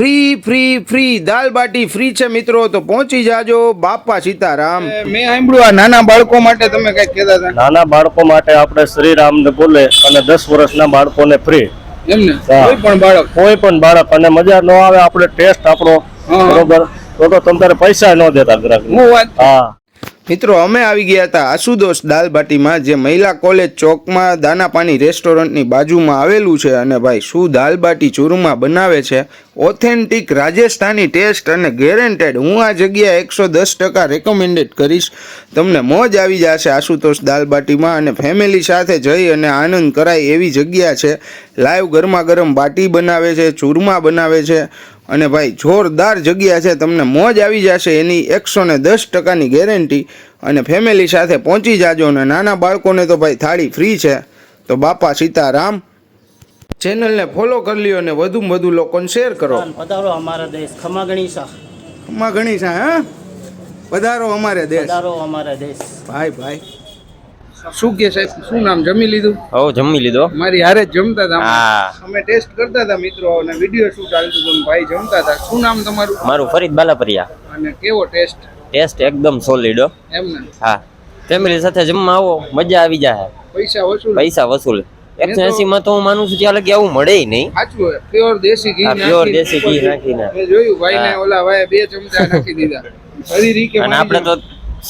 Free free free dal baati free છે મિત્રો તો પહોંચી જાજો બાપા સીતારામ. મેં સાંભળ્યું આ નાના બાળકો માટે તમે કઈ કહેતા હતા. નાના બાળકો માટે આપણે શ્રીરામ ને બોલે અને દસ વર્ષના બાળકોને ફ્રી. એમને. કોઈ પણ બાળક. કોઈ પણ બાળક અને મજા ન આવે આપણે ટેસ્ટ આપણો બરોબર? તો તો તમે તારે પૈસા ન દેતા ગ્રાહક હા. મિત્રો, અમે આવી ગયા હતા આશુદોષ દાલબાટીમાં, જે મહિલા કોલેજ ચોકમાં દાનાપાની રેસ્ટોરન્ટની બાજુમાં આવેલું છે અને ભાઈ શું દાલબાટી ચૂરમા બનાવે છે? ઓથેન્ટિક રાજસ્થાની ટેસ્ટ અને ગેરેન્ટેડ હું આ જગ્યા એકસો દસ ટકા રેકમેન્ડેડ કરીશ. તમને મોજ આવી જશે આશુતોષ દાલબાટીમાં અને ફેમિલી સાથે જઈ અને આનંદ કરાય એવી જગ્યા છે. લાઈવ ગરમા ગરમ બાટી બનાવે છે, ચૂરમા બનાવે છે. અને ભાઈ જોરદાર જગ્યા છે તમને મોજ આવી જશે. એની એકસો ને દસ ટકાની ગેરંટી. અને ફેમિલી સાથે પહોંચી જાજો અને નાના બાળકોને તો ભાઈ થાળી ફ્રી છે. તો બાપા સીતારામ ચેનલને ફોલો કરી લ્યો અને વધુમાં વધુ લોકોને શેર કરો. પધારો અમારા દેશ. ખમા ગણીસા ખમા ગણીસા હા? પધારો અમારે દેશ. પધારો અમારા દેશ. ભાઈ ભાઈ. શું કે સાહેબ? શું નામ? જમી લીધું? હો જમી લીધો. મારી હારે જ જમતા હતા. અમે ટેસ્ટ કરતા હતા મિત્રો અને વીડિયો શું ચાલતું હતું ભાઈ જમતા હતા. શું નામ તમારું? મારું ફરીદ બાલાપરિયા. અને કેવો ટેસ્ટ? ટેસ્ટ એકદમ સોલિડ એમ ને? હા. ફેમિલી સાથે જમવા આવો મજા આવી જાય. પૈસા વસૂલ. પૈસા વસૂલ. એકસો એસી માં તો હું માનું છું ત્યાં લગી આવું મળે નહીં. સાચું પ્યોર દેશી ઘી આ દેશી ઘી ઉપર નાખીને. મેં જોયું ભાઈ ને ઓલા ભાઈ બે ચમચા નાખી દીધા. અને આપણે તો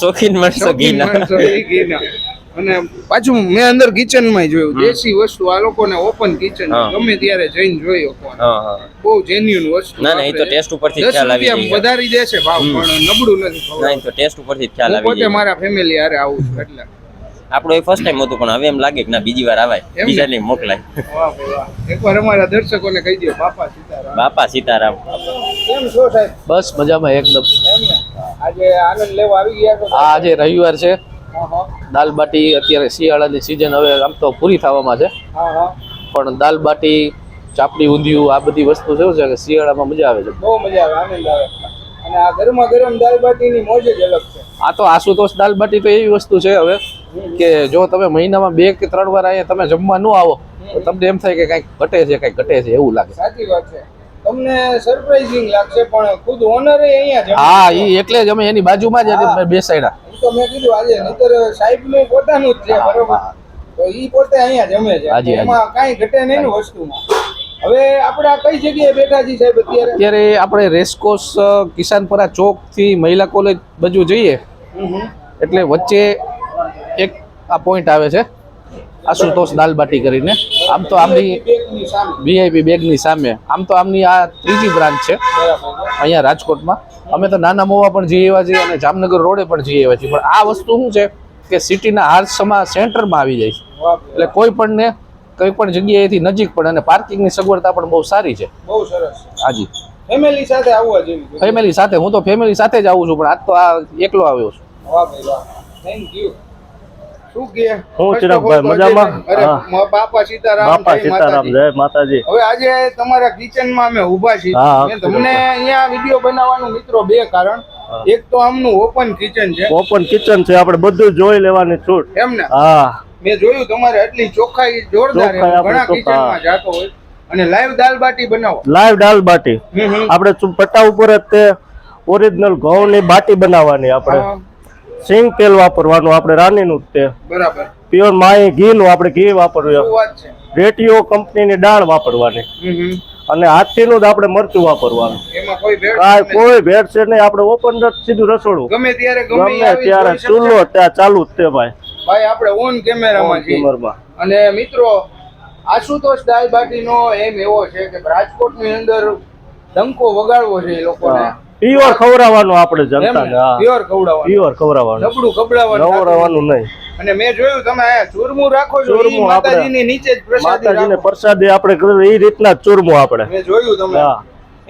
શોખીન માણસો એ ઘીના. અને પાછું મેં અંદર કિચનમાં જોયું દેશી વસ્તુ આ લોકોને ઓપન કિચન. ગમે ત્યારે જઈને જોઈ શકો. હા હા. બહુ જેન્યુન વસ્તુ ના, ના, એ તો ટેસ્ટ ઉપરથી ખ્યાલ આવી જાય. વધારી દે છે ભાવ પણ નબળું નથી ના તો ટેસ્ટ ઉપરથી ખ્યાલ આવી જાય. પોતે મારા ફેમિલી હારે આવું છું એટલે. આપણો એ ફર્સ્ટ ટાઈમ હતું પણ હવે એમ લાગે કે ના બીજી વાર આવાય. એમ ને? બીજા નહીં મોકલાય. વાહ ભાઈ વાહ. એકવાર અમારા દર્શકોને કહી દો બાપા સીતારામ. બાપા સીતારામ. કેમ છો સાહેબ? બસ મજામાં એકદમ. એમ ને? આજે આનંદ લેવા આવી ગયા છો? આજે રવિવાર છે. દાલ બાટી અત્યારે શિયાળાની સિઝન હવે આમ તો પૂરી થવામાં છે. પણ દાલ બાટી ચાપડી ઊંધિયું આ બધી વસ્તુ શું છે કે શિયાળામાં મજા આવે છે. બહુ મજા આવે આનંદ આવે. અને આ ગરમા ગરમ દાલ બાટીની મોજ જ અલગ છે. આ તો આશુતોષ દાલ બાટી તો એવી વસ્તુ છે હવે કે જો તમે મહિનામાં બે કે ત્રણ વાર અહીંયા તમે જમવા ન આવો તો તમને એમ થાય કે કંઈક ઘટે છે કંઈક ઘટે છે એવું લાગે. સાચી વાત છે. તમને સરપ્રાઇઝિંગ લાગશે પણ ખુદ ઓનરે અહીંયા હા એ એટલે જ અમે એની બાજુમાં જ. બેસાડ્યા. તો મેં કીધું આજે નહીતર સાહેબનું પોતાનું જ છે બરોબર? તો ઈ પોતે અહીંયા જમે છે. એમાં કાંઈ ઘટે નહીં ને વસ્તુમાં. હવે આપણે આ કઈ જગ્યાએ બેઠા છીએ સાહેબ અત્યારે? અત્યારે આપણે રેસકોર્સ કિસાનપરા ચોકથી મહિલા કોલેજ બાજુ જઈએ. એટલે વચ્ચે એક આ પોઈન્ટ આવે છે આશુતોષ દાલબાટી કરીને. આમ તો આમની વીઆઈપી બેગની સામે. આમ તો આમની આ ત્રીજી બ્રાન્ચ છે. અહીંયા રાજકોટમાં. અમે તો નાના મોવા પણ જઈ એવા છીએ અને જામનગર રોડે પણ જઈ એવા છીએ. પણ આ વસ્તુ શું છે કે સિટીના હાર્સમાં સેન્ટરમાં આવી જાય છે. એટલે કોઈ પણને કોઈ પણ જગ્યાએથી નજીક પણ અને પાર્કિંગની સગવડતા પણ બહુ સારી છે. બહુ સરસ હાજી. ફેમિલી સાથે આવવા જેવી ફેમિલી સાથે. હું તો ફેમિલી સાથે જ આવું છું પણ આજ તો આ એકલો આવ્યો છું. વાહ ભાઈ વાહ. થેન્ક યુ શું કે હું First of all ચિરાગભાઈ, મજામાં? અજયભાઈ, અરે, હા. મ- બાપા સીતારામ બાપા સીતારામ જય માતાજી. હવે આજે તમારા કિચનમાં અમે ઊભા છીએ. તમને અહીંયા વીડિયો બનાવવાનું મિત્રો બે કારણ. એક તો આમનું ઓપન કિચન છે. ઓપન કિચન છે આપણે બધું જોઈ લેવાની છૂટ. એમ ને? હા. મેં જોયું તમારે એટલી ચોખ્ખાઈ જોરદાર ઘણા કિચનમાં જાતો હોય. અને લાઈવ દાલ બાટી બનાવો. લાઈવ દાલ બાટી. આપણે પટ્ટા ઉપર જ તે ઓરિજિનલ ઘઉંની બાટી બનાવવાની આપણે. સિંગ તેલ વાપરવાનું આપણે રાનીનું જ તે. બરાબર. પ્યોર માઈ ઘીનું આપણે ઘી વાપરવું રેટીઓ કંપનીની દાળ વાપરવાની. અને હાથીનું જ આપણે મરચું વાપરવાનું. એમાં કોઈ કાંઈ ભેટ છે નહીં. આપણે ઓપન સીધું રસોડું. ગમે ત્યારે ગમે ત્યારે ચૂલો ત્યાં ચાલુ જ તે ભાઈ. ભાઈ આપણે ઓન કેમેરામાં છીએ. અને મિત્રો આશુતોષ દાલ બાટીનો એમ એવો છે કે રાજકોટની અંદર ડંકો વગાડવો છે એ લોકોને. પ્યોર ખવડાવવાનું આપણે જનતાને? પ્યોર ખવડાવવાનું. પ્યોર ખવડાવવાનું. નબળું ખવડાવવાનું નવડાવવાનું નહીં. અને મેં જોયું તમે ચૂરમું રાખો છો માતાજીની નીચે જ પ્રસાદી માતાજીને પ્રસાદી આપણે એ રીતના ચૂરમું આપણે. મેં જોયું તમે. હા.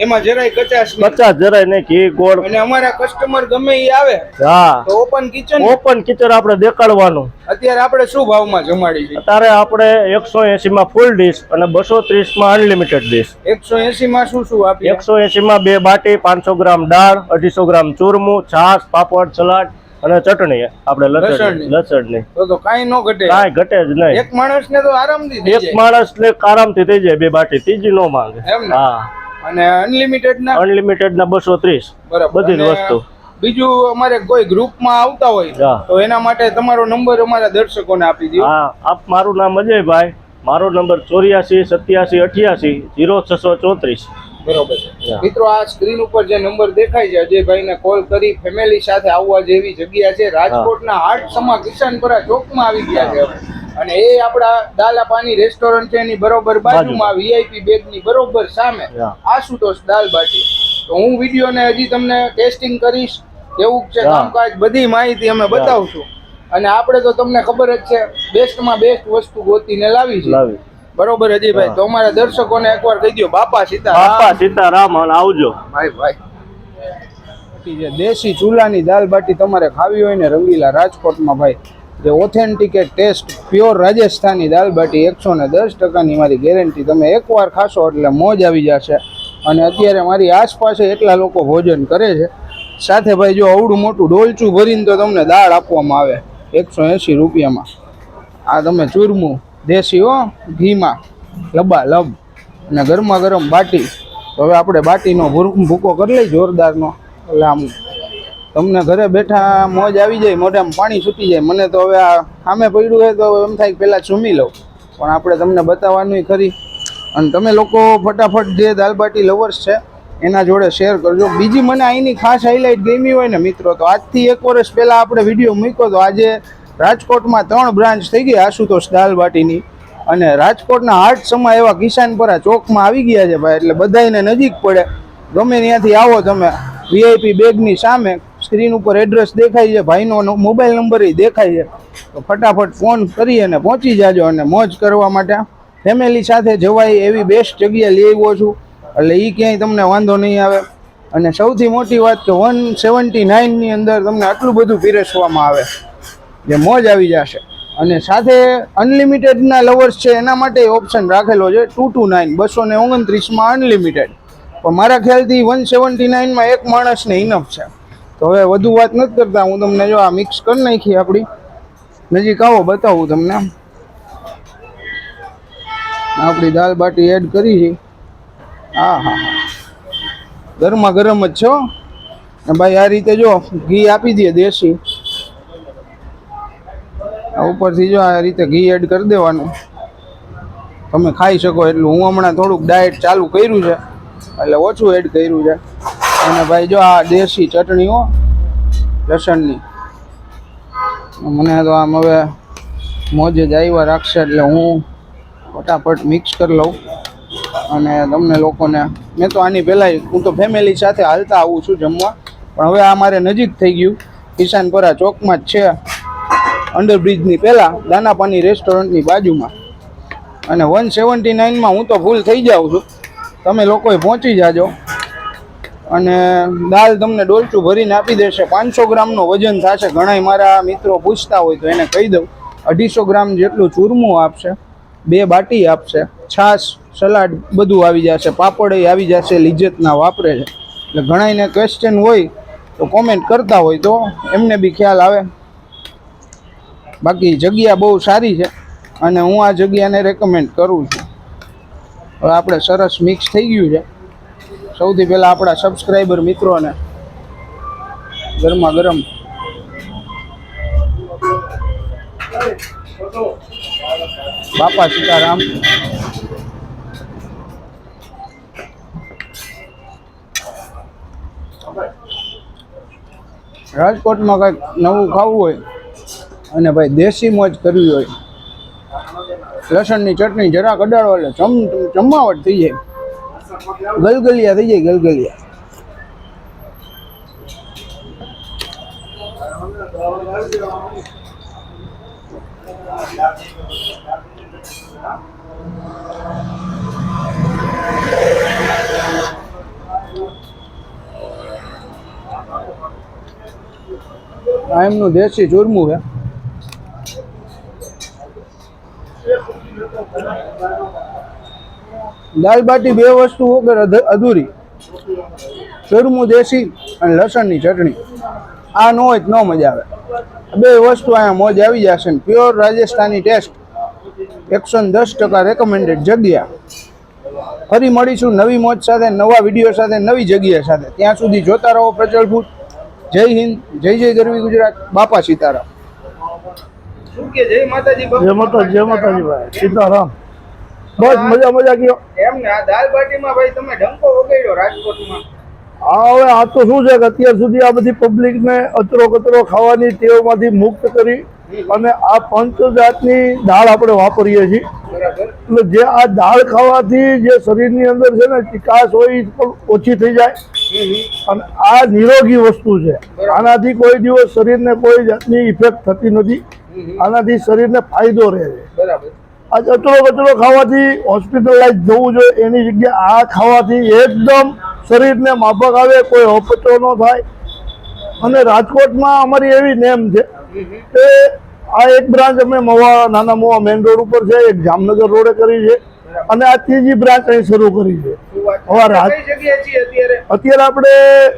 એમાં જરાય કચાશ કચાશ જરાય નહીં ઘી ગોળ. અને અમારા કસ્ટમર ગમે ઈ આવે હા. તો ઓપન કિચન ઓપન કિચન આપણે દેખાડવાનું. અત્યારે આપણે શું ભાવમાં જમાડી છે? અત્યારે આપણે એકસો એસી માં ફૂલ ડીશ અને બસો ત્રીસમાં અનલિમિટેડ ડીશ એકસો એસી માં શું શું આપીએ? એકસો એસી માં બે બાટી પાંચસો ગ્રામ દાળ અઢીસો ગ્રામ ચૂરમું છાશ પાપડ સલાડ અને ચટણી આપણે લસણ લસણની. તો તો કાંઈ ન ઘટે. કાંઈ ઘટે જ નહીં. એક માણસને તો આરામથી એક જાય. માણસ ને આરામથી થઈ જાય બે બાટી ત્રીજી નો માંગે. હા. અને અનલિમિટેડ ના અનલિમિટેડ ના બસો ત્રીસ. બરાબર. બધી જ વસ્તુ. બીજું અમારે કોઈ ગ્રુપમાં આવતા હોય. તો એના માટે તમારો નંબર અમારા દર્શકોને આપી દો હા આપ મારું નામ અજયભાઈ મારો નંબર ચોર્યાસી સત્યાસી અઠ્યાસી જીરો છસો ચોત્રીસ. બરોબર છે. મિત્રો આ સ્ક્રીન ઉપર જે નંબર દેખાય છે અજયભાઈને કોલ કરી ફેમિલી સાથે આવવા જેવી જગ્યા છે. રાજકોટના હાટ સમા કિસાનપરા ચોકમાં આવી ગયા છે અને એ આપણા દાલા પાણી રેસ્ટોરન્ટ છે એની બરોબર બાજુમાં. વીઆઈપી બેગની બરોબર સામે. આશુતોષ દાલ બાટી. તો હું વિડીયોને હજી તમને ટેસ્ટિંગ કરીશ. કેવું છે. કામકાજ બધી માહિતી અમે બતાવશું. અને આપણે તો તમને ખબર જ છે બેસ્ટમાં બેસ્ટ વસ્તુ ગોતીને લાવી છે. બરોબર અજયભાઈ. તો અમારા દર્શકોને એકવાર કહી દો બાપા સીતા બાપા સીતારામ અને આવજો. ભાઈ ભાઈ. જે દેશી ચૂલાની દાલ બાટી તમારે ખાવી હોય ને રંગીલા રાજકોટમાં ભાઈ જે authenticate taste pure Rajasthani dal baati એકસો ને દસ ટકાની મારી ગેરંટી તમે એકવાર ખાશો એટલે મોજ આવી જશે. અને અત્યારે મારી આસપાસ એટલા લોકો ભોજન કરે છે. સાથે ભાઈ જો અવડું મોટું ડોલચું ભરીને તો તમને દાળ આપવામાં આવે એકસો એંસી રૂપિયામાં. આ તમે ચૂરમું દેશી હો, ઘીમાં. લબા, લબ. અને ગરમા ગરમ બાટી. તો હવે આપણે બાટીનો ભૂકો કરી લઈ જોરદારનો. એટલે આમ તમને ઘરે બેઠા મોજ આવી જાય, મોઢામાં પાણી છૂટી જાય. મને તો હવે આ સામે પડ્યું હોય તો એમ થાય પહેલાં ચૂમી લઉં. પણ આપણે તમને બતાવવાનું ખરી. અને તમે લોકો ફટાફટ જે દાલ બાટી લવર્સ છે, એના જોડે શેર કરજો. બીજી મને અહીંની ખાસ હાઇલાઇટ ગમી હોય ને મિત્રો, તો આજથી એક વર્ષ પહેલાં આપણે વીડિયો મૂક્યો તો આજે રાજકોટમાં ત્રણ બ્રાન્ચ થઈ ગઈ, આશુતોષ દાલબાટીની અને રાજકોટના હાટ સમા એવા કિસાનપરા ચોકમાં આવી ગયા છે ભાઈ, એટલે બધાને નજીક પડે. ગમે ત્યાંથી આવો તમે વીઆઈપી બેગની સામે સ્ક્રીન ઉપર એડ્રેસ દેખાય છે, ભાઈનો મોબાઈલ નંબર દેખાય છે. તો ફટાફટ ફોન કરી અને પહોંચી જાજો અને મોજ કરવા માટે ફેમિલી સાથે જવાય એવી બેસ્ટ જગ્યા લઈ આવ્યો છું. એટલે એ ક્યાંય તમને વાંધો નહીં આવે. અને સૌથી મોટી વાત કે વન સેવન્ટી નાઇનની અંદર તમને આટલું બધું પીરસવામાં આવે. જે મોજ આવી જશે. અને સાથે અનલિમિટેડના લવર્સ છે, એના માટે ઓપ્શન રાખેલો છે ટુ ટુ નાઇન બસો ને ઓગણત્રીસમાં અનલિમિટેડ પણ મારા ખ્યાલથી વન સેવન્ટી નાઇનમાં એક માણસને ઇનફ છે. તો હવે વધુ વાત નથી કરતા, હું તમને જો આ મિક્સ કરી નાખી આપણી. નજીક આવો, બતાવું તમને. આપણી દાલ બાટી એડ કરી છે. હા હા હા. ગરમા ગરમ જ છો ભાઈ આ રીતે જો ઘી આપી દઈએ દેશી. ઉપરથી જો આ રીતે ઘી એડ કરી દેવાનું. તમે ખાઈ શકો એટલું હું હમણાં થોડુંક ડાયટ ચાલુ કર્યું છે, એટલે ઓછું એડ કર્યું છે. અને ભાઈ જો આ દેશી ચટણીઓ, લસણની. મને તો આમ હવે મોજે જ આવ્યા રાખશે એટલે હું ફટાફટ મિક્સ કરી લઉં. અને તમને લોકોને, મેં તો આની પહેલાં હું તો ફેમિલી સાથે હાલતા આવું છું જમવા. પણ હવે આ મારે નજીક થઈ ગયું. કિસાનપરા ચોકમાં જ છે. અંડરબ્રિજની પહેલાં દાનાપાની રેસ્ટોરન્ટની બાજુમાં. અને વન સેવન્ટી નાઇનમાં હું તો ફૂલ થઈ જાઉં છું. તમે લોકોએ પહોંચી જાજો. અને દાલ તમને ડોલચું ભરીને આપી દેશે. પાંચસો ગ્રામનું વજન થશે. ઘણાય મારા મિત્રો પૂછતા હોય તો એને કહી દઉં. અઢીસો ગ્રામ જેટલું ચૂરમું આપશે. બે બાટી આપશે. છાશ, સલાડ બધું આવી જશે. પાપડ આવી જશે. લિજ્જતના વાપરે છે. એટલે ઘણાયને ક્વેશ્ચન હોય તો કોમેન્ટ કરતા હોય તો એમને બી ખ્યાલ આવે. બાકી જગ્યા બહુ સારી છે અને હું આ જગ્યાને રેકમેન્ડ કરું છું. હવે આપણે સરસ મિક્સ થઈ ગયું છે. સૌથી પહેલાં આપણા સબસ્ક્રાઈબર મિત્રોને ગરમા ગરમ બાપા સીતારામ રાજકોટમાં કંઈક નવું ખાવું હોય અને ભાઈ દેશી મોજ કરવી હોય. લસણની ચટણી જરાક અડાડો એટલે ચમ ચમાવટ થઈ જાય. ગલગલિયા થઈ જાય, ગલગલિયા. આ એમનું દેશી ચૂરમું છે. દાલ બાટી બે વસ્તુ વગર અધૂરી. ચૂરમું દેશી અને લસણની ચટણી. આ ન હોય તો ન મજા આવે. બે વસ્તુ અહીંયા મોજ આવી જશે ને. પ્યોર રાજસ્થાની ટેસ્ટ એકસો દસ ટકા રેકમેન્ડેડ જગ્યા. ફરી મળીશું નવી મોજ સાથે નવા વીડિયો સાથે નવી જગ્યા સાથે. ત્યાં સુધી જોતા રહો પ્રચલ ફૂડ જય હિન્દ જય જય ગરવી ગુજરાત. બાપા સીતારામ. જય માતાજી જય માતાજી જય માતાજી ભાઈ. સીતારામ. બસ મજા મજા કયો એમ ને આ દાલ બાટીમાં ભાઈ તમે ડંકો વગાડ્યો રાજકોટમાં. આ હવે આ તો શું છે કે અત્યાર સુધી આ બધી પબ્લિકને અચરો કચરો ખાવાની ટેવમાંથી મુક્ત કરી અને આ પંચ જાતની દાળ આપણે વાપરીએ છીએ. એટલે જે આ દાળ ખાવાથી જે શરીરની અંદર છે ને ચિકાસ હોય પણ ઓછી થઈ જાય. અને આ નિરોગી વસ્તુ છે. આનાથી કોઈ દિવસ શરીરને કોઈ જાતની ઇફેક્ટ થતી નથી. આનાથી શરીરને ફાયદો રહે છે. બરાબર. આ કચરો કચરો ખાવાથી હોસ્પિટલાઇઝ જવું જોઈએ એની જગ્યાએ આ ખાવાથી એકદમ શરીરને માફક આવે કોઈ અપચો ન થાય. અને રાજકોટમાં અમારી એવી નેમ છે કે આ એક બ્રાન્ચ અમે મવા નાના મવા મેઇન રોડ ઉપર છે એક જામનગર રોડે કરી છે. અને આ ત્રીજી બ્રાન્ચ અહીં શરૂ કરી છે. હવે અત્યારે? આપણે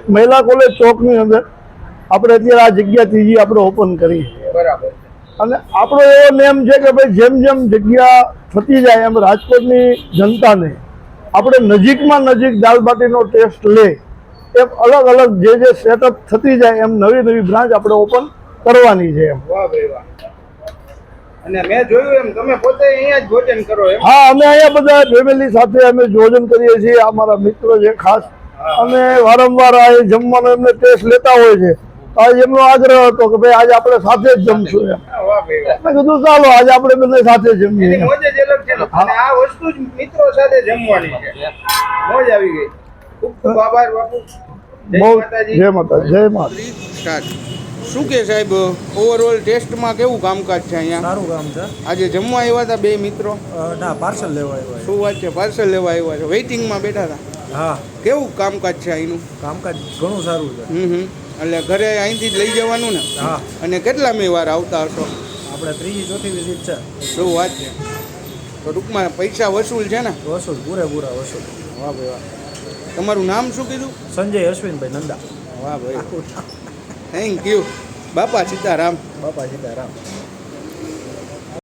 મહિલા કોલેજ ચોકની અંદર. આપણે અત્યારે આ જગ્યા ત્રીજી આપણે ઓપન કરી છે. બરાબર. અને આપણો એવો નિયમ છે કે ભાઈ જેમ જેમ જગ્યા થતી જાય એમ રાજકોટની જનતાને આપણે નજીકમાં નજીક દાલબાટીનો ટેસ્ટ લે એમ અલગ અલગ જે જે સેટઅપ થતી જાય એમ નવી નવી બ્રાન્ચ આપણે ઓપન કરવાની છે એમ. વાહ ભાઈ વાહ. અને મેં જોયું એમ તમે પોતે અહીંયા જ ભોજન કરો એમ? હા અમે અહીંયા બધા ફેમિલી સાથે અમે ભોજન કરીએ છીએ આ મારા મિત્રો છે ખાસ. અમે વારંવાર આ જમવાનો એમને ટેસ્ટ લેતા હોય છે. એમનો આગ્રહ હતો કે ભાઈ આજે આપણે સાથે જ જમશું એમ. મેં કીધું ચાલો આજે આપણે બંને સાથે જમીએ એની એમ. મોજ જ અલગ છે ને. અને આ વસ્તુ જ મિત્રો સાથે જમવાની છે. મોજ આવી ગઈ. ખૂબ ખૂબ આભાર બાપુ. જય માતાજી. જય માતા જય માતા શું કે સાહેબ ઓવરઓલ ટેસ્ટમાં કેવું કામકાજ છે અહીંયા? સારું કામ છે. આજે જમવા આવ્યા હતા બે મિત્રો? ના પાર્સલ લેવા આવ્યા શું વાત છે? પાર્સલ લેવા આવ્યા છે. વેઇટિંગમાં બેઠા હતા? હા. કેવું કામકાજ છે અહીંનું? કામકાજ ઘણું સારું છે. હમ હમ. એટલે ઘરે અહીંથી જ લઈ જવાનું ને? હા. અને કેટલા મેં વાર આવતા હશો? આપણે ત્રીજી ચોથી વિઝિટ છે. શું વાત છે? તો ટૂંકમાં પૈસા વસૂલ છે ને? વસૂલ પૂરેપૂરા વસૂલ. વાહ ભાઈ વાહ. તમારું નામ શું કીધું? સંજય અશ્વિનભાઈ નંદા. વાહ ભાઈ થેન્ક યુ બાપા સીતારામ. બાપા સીતારામ.